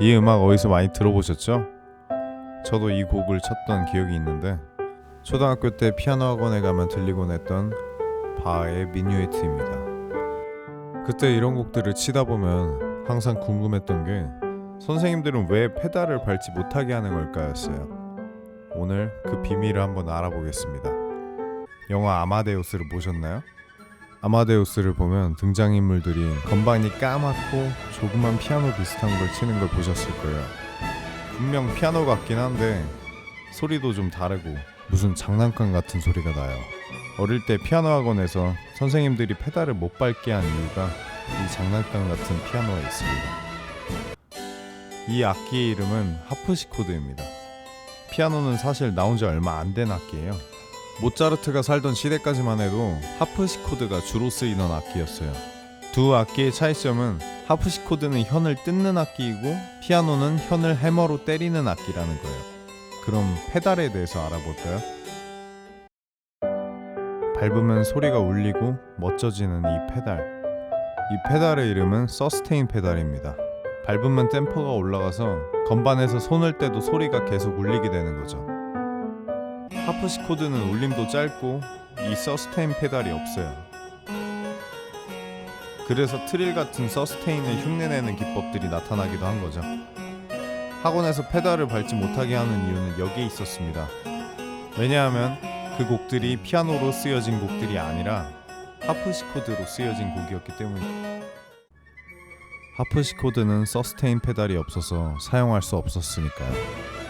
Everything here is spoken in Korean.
이 음악 어디서 많이 들어보셨죠? 저도 이 곡을 쳤던 기억이 있는데 초등학교 때 피아노 학원에 가면 들리곤 했던 바의 미뉴에트입니다. 그때 이런 곡들을 치다 보면 항상 궁금했던 게 선생님들은 왜 페달을 밟지 못하게 하는 걸까였어요. 오늘 그 비밀을 한번 알아보겠습니다. 영화 아마데우스를 보셨나요? 아마데우스를 보면 등장인물들이 건반이 까맣고 조그만 피아노 비슷한 걸 치는 걸 보셨을 거예요. 분명 피아노 같긴 한데 소리도 좀 다르고 무슨 장난감 같은 소리가 나요. 어릴 때 피아노 학원에서 선생님들이 페달을 못 밟게 한 이유가 이 장난감 같은 피아노에 있습니다. 이 악기의 이름은 하프시코드입니다. 피아노는 사실 나온 지 얼마 안 된 악기예요. 모차르트가 살던 시대까지만 해도 하프시코드가 주로 쓰이던 악기였어요. 두 악기의 차이점은 하프시코드는 현을 뜯는 악기이고 피아노는 현을 해머로 때리는 악기라는 거예요. 그럼 페달에 대해서 알아볼까요? 밟으면 소리가 울리고 멋져지는 이 페달. 이 페달의 이름은 서스테인 페달입니다. 밟으면 템포가 올라가서 건반에서 손을 떼도 소리가 계속 울리게 되는 거죠. 하프시코드는 울림도 짧고 이 서스테인 페달이 없어요. 그래서 트릴 같은 서스테인을 흉내내는 기법들이 나타나기도 한 거죠. 학원에서 페달을 밟지 못하게 하는 이유는 여기에 있었습니다. 왜냐하면 그 곡들이 피아노로 쓰여진 곡들이 아니라 하프시코드로 쓰여진 곡이었기 때문입니다. 하프시코드는 서스테인 페달이 없어서 사용할 수 없었으니까요.